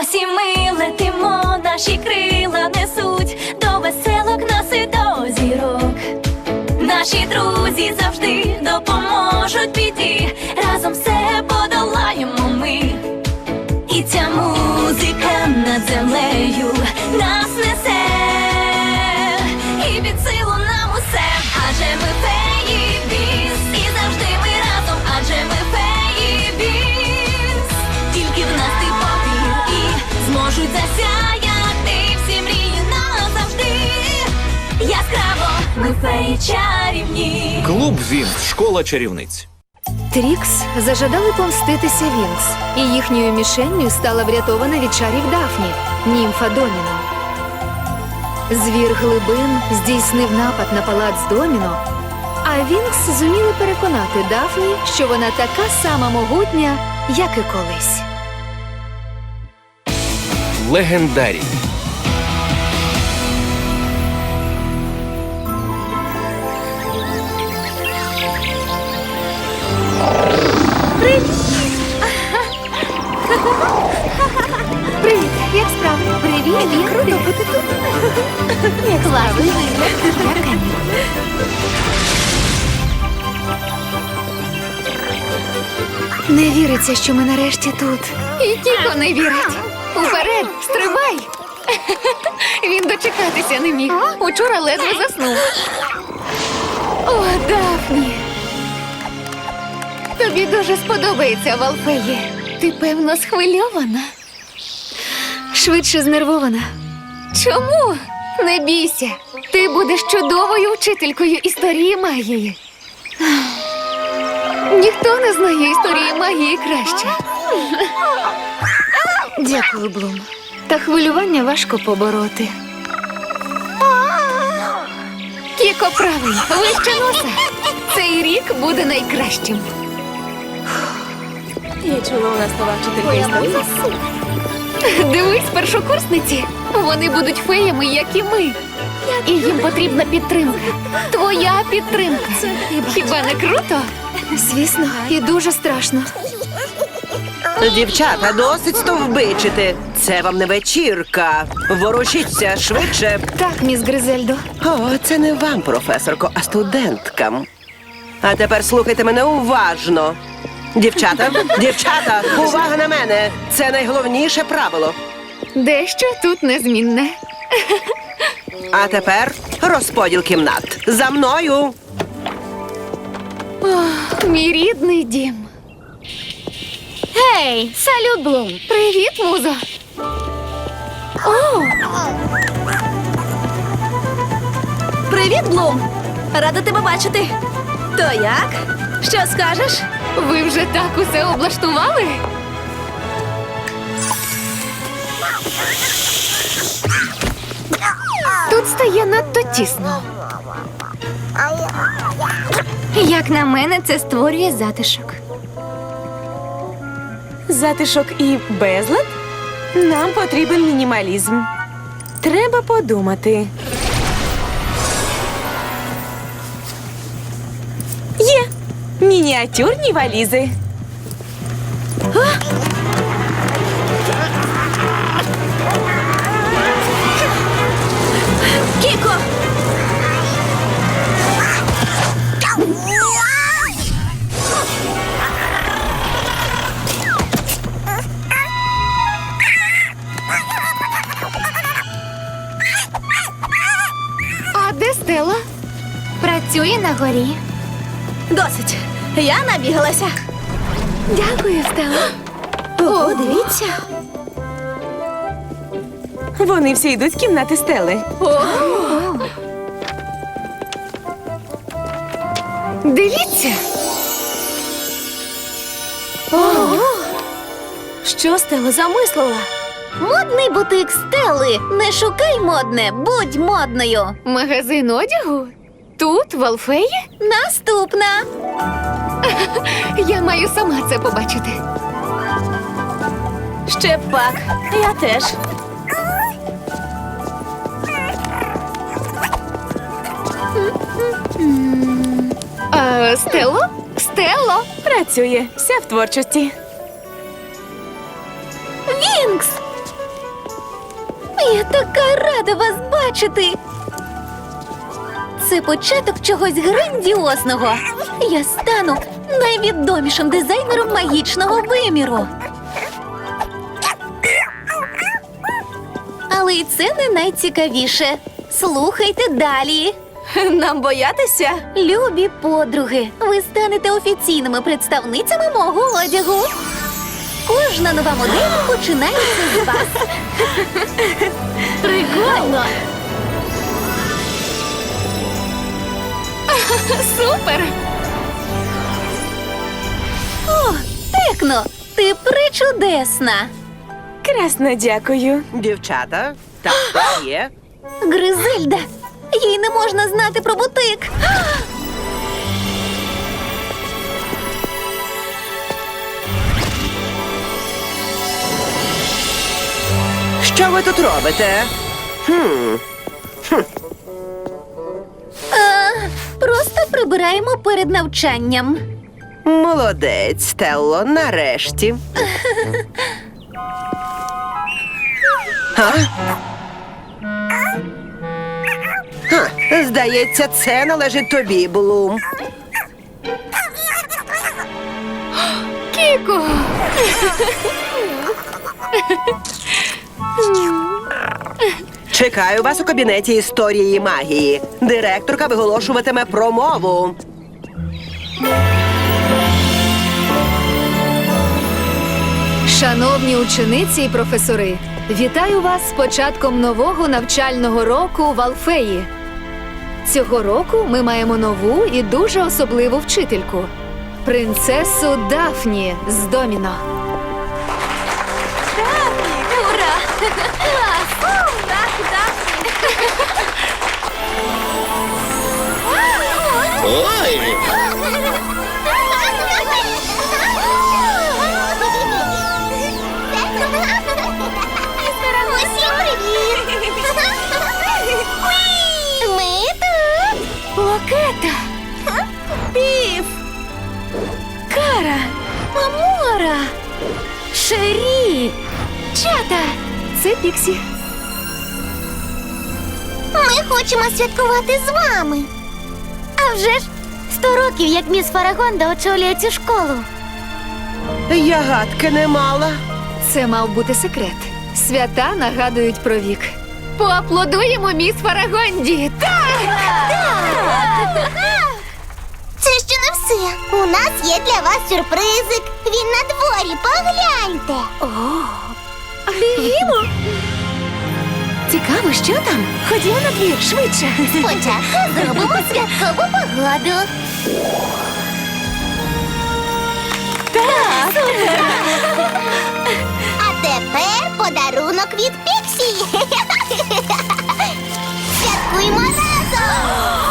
Ось і ми летимо, наші крила несуть до веселок нас і до зірок. Наші друзі завжди допоможуть піти. Разом все подолаємо ми. Феї чарівні. Клуб Вінкс, школа чарівниць. Трікс зажадали помститися Вінкс, і їхньою мішенню стала врятована від чарів Дафні, німфа Доміно. Звір глибин здійснив напад на палац Доміно, а Вінкс зуміли переконати Дафні, що вона така сама могутня, як і колись. Легендарі. Привіт, як справи? Привіт, як круто бути тут. Як вигляд. Як Не віриться, що ми нарешті тут. І Кіко не вірить. Уперед, стрибай! Він дочекатися не міг. Учора ледве заснув. О, Дафні! Тобі дуже сподобається, Валфеє. Ти, певно, схвильована. Швидше знервована. Чому? Не бійся. Ти будеш чудовою вчителькою історії магії. Ніхто не знає історії магії краще. Дякую, Блум. Та хвилювання важко побороти. Кіко правий, вище носа. Цей рік буде найкращим. Я чула у нас нова вчителька історії. Дивись, першокурсниці. Вони будуть феями, як і ми. І їм потрібна підтримка. Твоя підтримка. Хіба не круто? Звісно, і дуже страшно. Дівчата, досить стовбичити. Це вам не вечірка. Ворушіться швидше. Так, міс Гризельдо. О, це не вам, професорко, а студенткам. А тепер слухайте мене уважно. Дівчата, дівчата, увага на мене! Це найголовніше правило. Дещо тут незмінне. А тепер розподіл кімнат. За мною. Мій рідний дім. Гей, салют, Блум. Привіт, музо. О, Привіт, Блум! Рада тебе бачити. То як? Що скажеш? Ви вже так усе облаштували? Тут стає надто тісно. Як на мене, це створює затишок. Затишок і безлад? Нам потрібен мінімалізм. Треба подумати. Мініатюрні валізи. Кіко! А де Стелла? Працює на горі. Досить. Я набігалася. Дякую, Стелла. О, дивіться. Вони всі йдуть з кімнати стели. Дивіться. Що стела замислила? Модний бутик стели. Не шукай модне, будь модною. Магазин одягу? Тут, в Алфеї? Наступна. Я маю сама це побачити. Ще пак. Я теж. А, Стелло? Стелло? Працює. Вся в творчості. Вінкс! така рада вас бачити. Це початок чогось грандіозного. Я стану найвідомішим дизайнером магічного виміру. Але й це не найцікавіше. Слухайте далі. Нам боятися? Любі подруги, ви станете офіційними представницями мого одягу. Кожна нова модель починається з вас. Прикольно! Супер! Текно, ти причудесна! Красно дякую. Дівчата, так є. Гризельда, їй не можна знати про бутик. Що ви тут робите? Хм, А, просто прибираємо перед навчанням. Молодець, Стелло, нарешті. А? Ха, здається, це належить тобі, Блум. Кіко! Чекаю вас у кабінеті історії магії. Директорка виголошуватиме промову. Шановні учениці і професори, вітаю вас з початком нового навчального року в Алфеї. Цього року ми маємо нову і дуже особливу вчительку принцесу Дафні з Доміно. Ура! Клас! Піксі. Ми хочемо святкувати з вами. А вже ж сто років, як міс Фарагонда очолює цю школу. Я гадки не мала. Це мав бути секрет. Свята нагадують про вік. Поаплодуємо міс Фарагонді! Це ще не все. У нас є для вас сюрпризик. Він на дворі, погляньте. Цікаво, що там? Ходімо на двір швидше. Спочатку зробимо святкову погоду. Так. А тепер подарунок від Піксі. Святкуємо разом.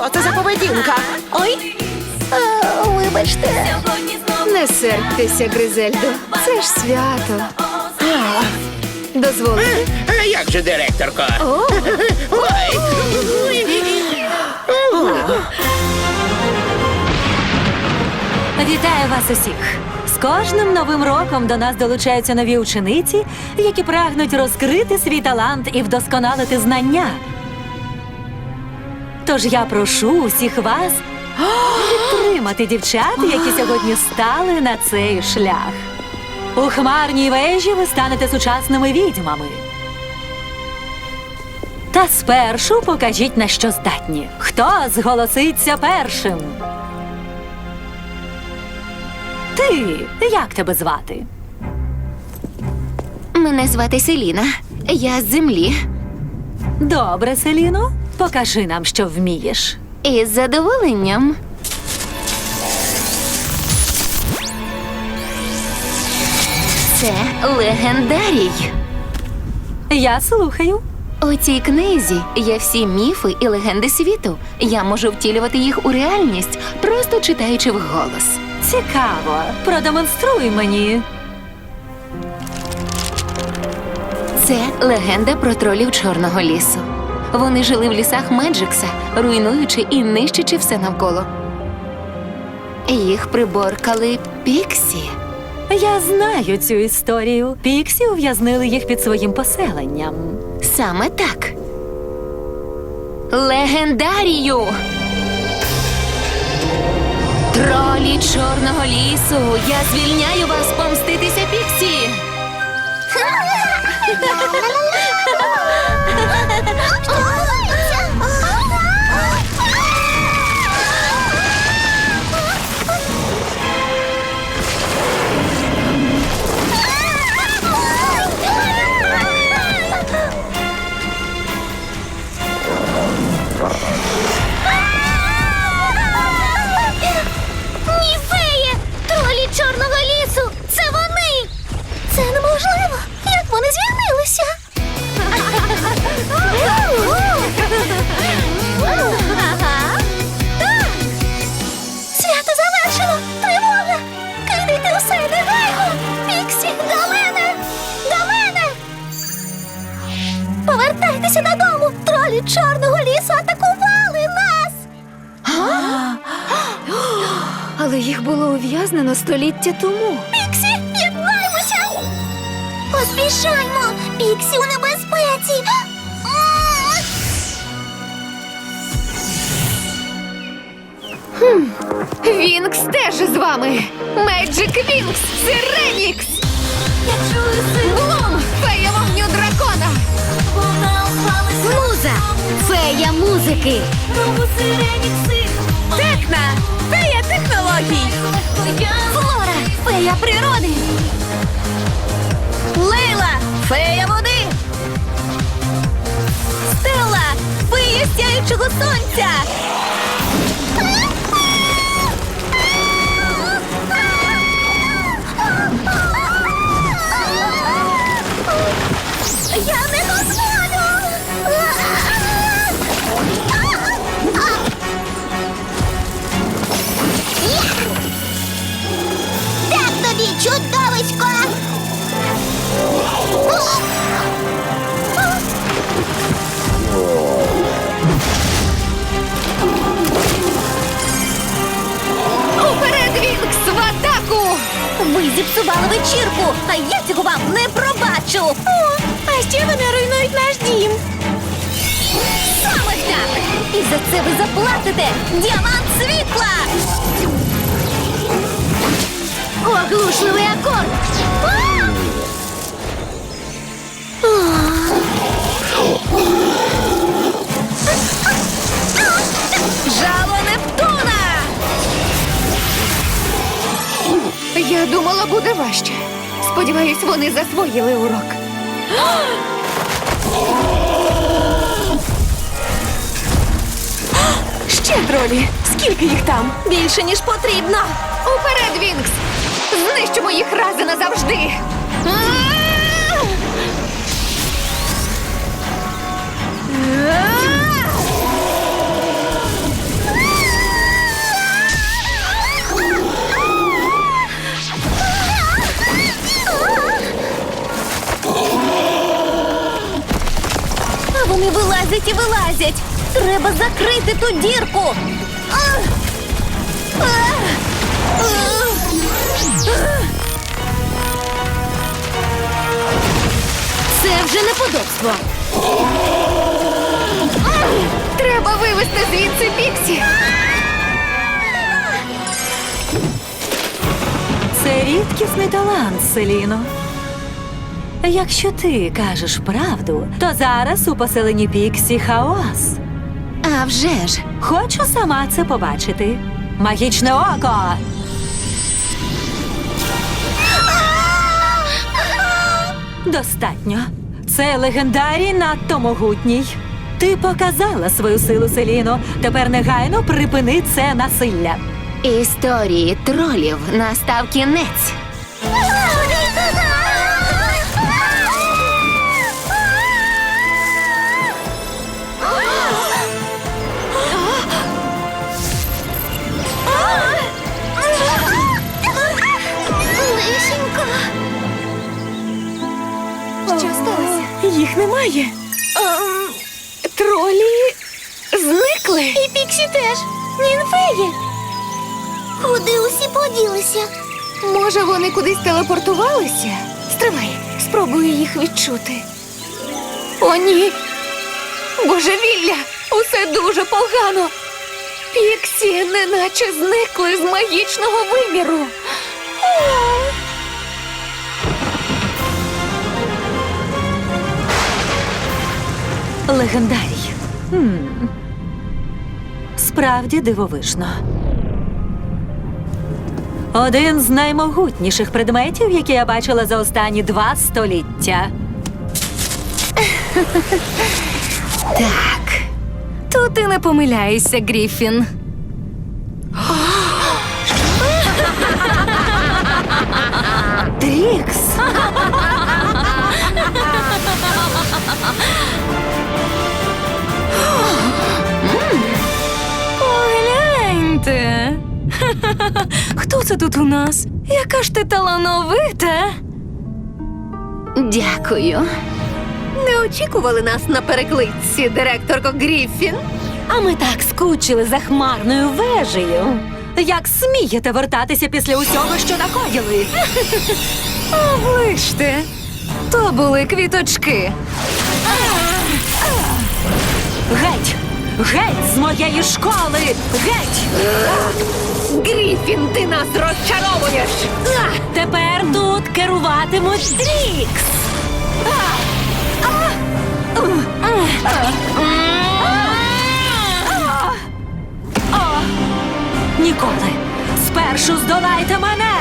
Що це за поведінка? Ой, Вибачте. Не сердьтеся, Гризельдо. Це ж свято. Дозволите? а як же директорко? Ой. Вітаю вас усіх! З кожним новим роком до нас долучаються нові учениці, які прагнуть розкрити свій талант і вдосконалити знання. Тож я прошу усіх вас підтримати дівчат, які сьогодні стали на цей шлях. У хмарній вежі ви станете сучасними відьмами. Та спершу покажіть на що здатні. Хто зголоситься першим? Ти, як тебе звати? Мене звати Селіна. Я з землі. Добре, Селіно, покажи нам, що вмієш. Із задоволенням. Це легендарій. Я слухаю. У цій книзі є всі міфи і легенди світу. Я можу втілювати їх у реальність, просто читаючи вголос. Цікаво. Продемонструй мені. Це легенда про тролів Чорного лісу. Вони жили в лісах Меджикса, руйнуючи і нищачи все навколо. Їх приборкали Піксі. Я знаю цю історію. Піксі ув'язнили їх під своїм поселенням. Саме так. Легендарію. Тролі Чорного лісу. Я звільняю вас помститися Піксі. la. Звільнилися? Свято завершено! Тривога! Кидайте усе негайно! Піксі, до мене! До мене! Повертайтеся додому! Тролі чорного лісу атакували нас! Але їх було ув'язнено століття тому. Поспішаймо! Піксі у небезпеці! Вінкс теж з вами. Меджик Вінкс, Сиренікс. Я чую силу. Блум, фея вогню дракона. Муза! Фея музики! Текна! Фея технологій! Флора, фея природи. Лейла! Фея води! Стелла, фея сяючого сонця. Я не зіпсували вечірку, а я цього вам не пробачу! О, а ще вони руйнують наш дім! Саме так! І за це ви заплатите! Діамант світла! Оглушливий акорд! А! Я думала, буде важче. Сподіваюсь, вони засвоїли урок. Ще тролі! Скільки їх там? Більше, ніж потрібно! Уперед, Вінкс! Знищимо їх рази назавжди! А вони вилазять і вилазять! Треба закрити ту дірку! Це вже неподобство. Треба вивести звідси Піксі! Це рідкісний талант, Селіно. Якщо ти кажеш правду, то зараз у поселенні Піксі хаос. А вже ж. Хочу сама це побачити. Магічне око. Достатньо. Це легендарій надто могутній. Ти показала свою силу, Селіно. Тепер негайно припини це насилля. Історії тролів настав кінець. Їх немає. Ем, тролі зникли. І Піксі теж. Нінфеї. Куди усі поділися? Може, вони кудись телепортувалися? Стривай, спробую їх відчути. О, ні! Божевілля! Усе дуже погано. Піксі неначе зникли з магічного виміру. Легендарій. Хм. Справді дивовижно. Один з наймогутніших предметів, які я бачила за останні два століття. Так. Тут ти не помиляєшся, Гріфін. Трікс! Хто це тут у нас? Яка ж ти талановита? Дякую. Не очікували нас на перекличці, директорко Гріфін. А ми так скучили за хмарною вежею. Як смієте вертатися після усього, що накоїли? Оближте. То були квіточки. Геть! Геть з моєї школи! Геть! Гріфін, ти нас розчаровуєш. Тепер тут керуватимуть Трікс! Ніколи! Спершу здолайте мене!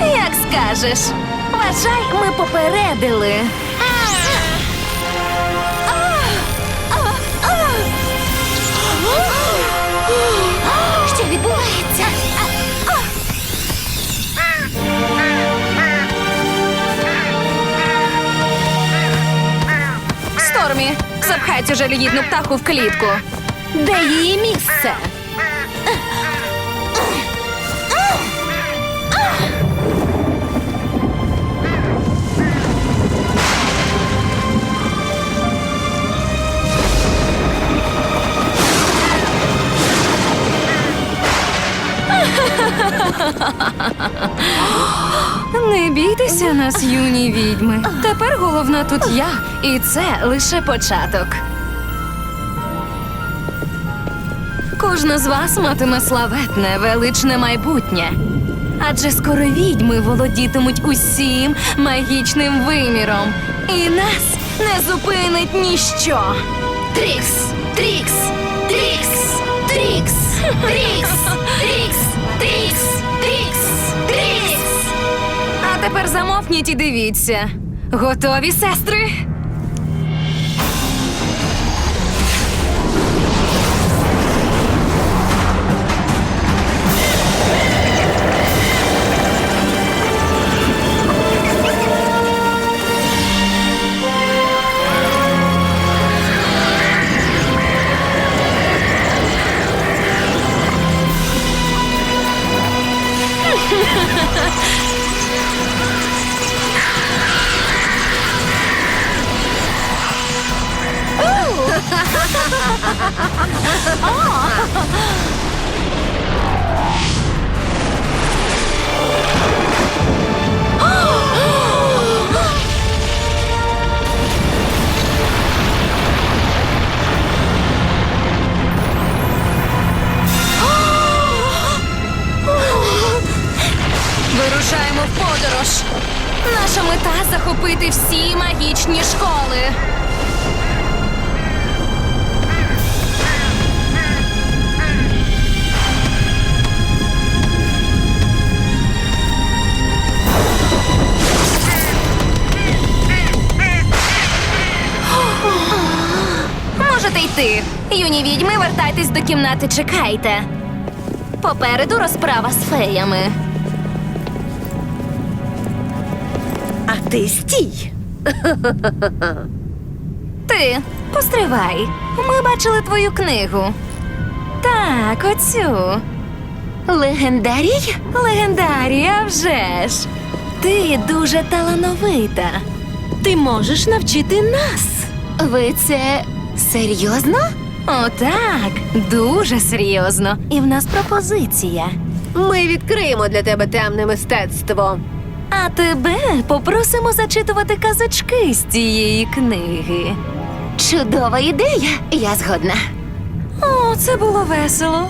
Як скажеш. Вважай, ми попередили. Відбувається? Стормі, запхай цю жалюгідну птаху в клітку. Де її місце? Не бійтеся нас, юні відьми. Тепер головна тут я, і це лише початок. Кожна з вас матиме славетне, величне майбутнє. Адже скоро відьми володітимуть усім магічним виміром, і нас не зупинить ніщо. Трікс! Трікс! Трікс! Трікс! Трікс! Трікс! Трікс! Трікс! Трікс! А тепер замовкніть і дивіться. Готові, сестри? Вирушаємо в подорож. Наша мета захопити всі магічні школи. Юні відьми, вертайтесь до кімнати, чекайте. Попереду розправа з феями. А ти стій. Ти постривай. Ми бачили твою книгу. Так, оцю. Легендарій? Легендарія вже ж. Ти дуже талановита. Ти можеш навчити нас. Ви це серйозно? О, так, дуже серйозно. І в нас пропозиція. Ми відкриємо для тебе темне мистецтво. А тебе попросимо зачитувати казочки з цієї книги. Чудова ідея. Я згодна. О, це було весело.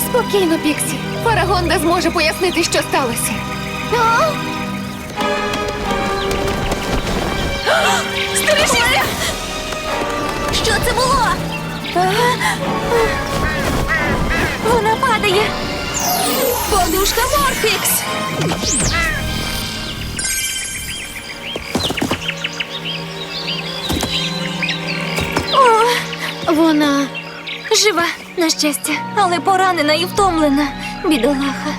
Спокійно, Піксі. Фарагонда зможе пояснити, що сталося. Стережися! Що це було? Вона падає. Подушка Морфікс! Вона Жива, на щастя, але поранена і втомлена. Бідолаха.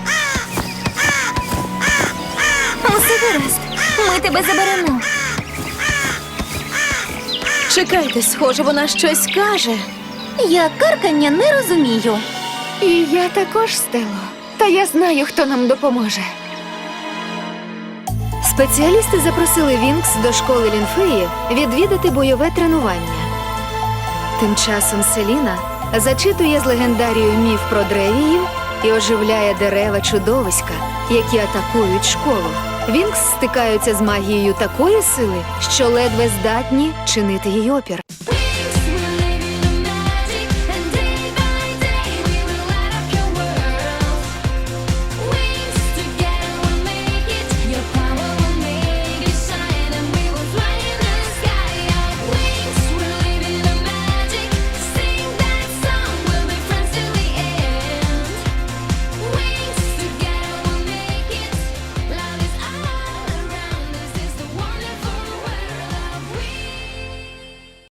Усе гаразд. Ми тебе заберемо. Чекайте, схоже, вона щось каже. Я каркання не розумію. І я також стело. Та я знаю, хто нам допоможе. Спеціалісти запросили Вінкс до школи Лінфеї відвідати бойове тренування. Тим часом Селіна зачитує з легендарією міф про древіїв і оживляє дерева чудовиська, які атакують школу. Вінкс стикаються з магією такої сили, що ледве здатні чинити їй опір.